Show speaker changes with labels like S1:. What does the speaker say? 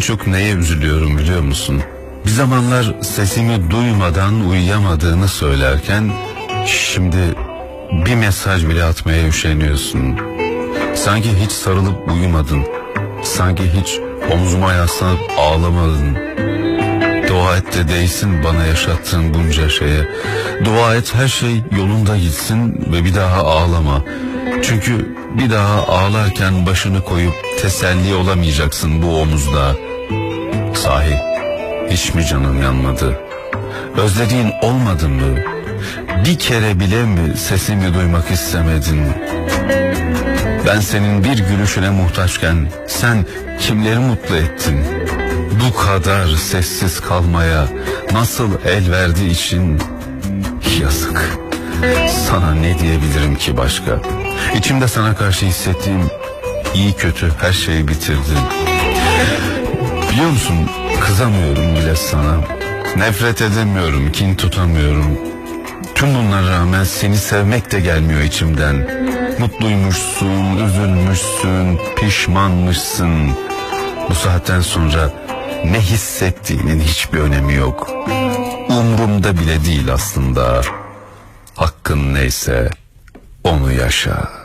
S1: çok neye üzülüyorum biliyor musun? Bir zamanlar sesimi duymadan uyuyamadığını söylerken şimdi bir mesaj bile atmaya üşeniyorsun. Sanki hiç sarılıp uyumadın. Sanki hiç omzuma yaslanıp ağlamadın. Dua et de değsin bana yaşattığın bunca şeye. Dua et her şey yolunda gitsin ve bir daha ağlama. Çünkü bir daha ağlarken başını koyup teselli olamayacaksın bu omuzda. Sahi hiç mi canın yanmadı? Özlediğin olmadı mı? Bir kere bile mi sesimi duymak istemedin? Ben senin bir gülüşüne muhtaçken sen kimleri mutlu ettin? Bu kadar sessiz kalmaya nasıl el verdi için yazık. Sana ne diyebilirim ki başka? İçimde sana karşı hissettiğim iyi kötü her şeyi bitirdin. Biliyor musun kızamıyorum bile sana. Nefret edemiyorum, kin tutamıyorum. Tüm bunlara rağmen seni sevmek de gelmiyor içimden. Mutluymuşsun, üzülmüşsün, pişmanmışsın. Bu saatten sonra ne hissettiğinin hiçbir önemi yok. Umrumda bile değil aslında. Hakkın neyse onu yaşa.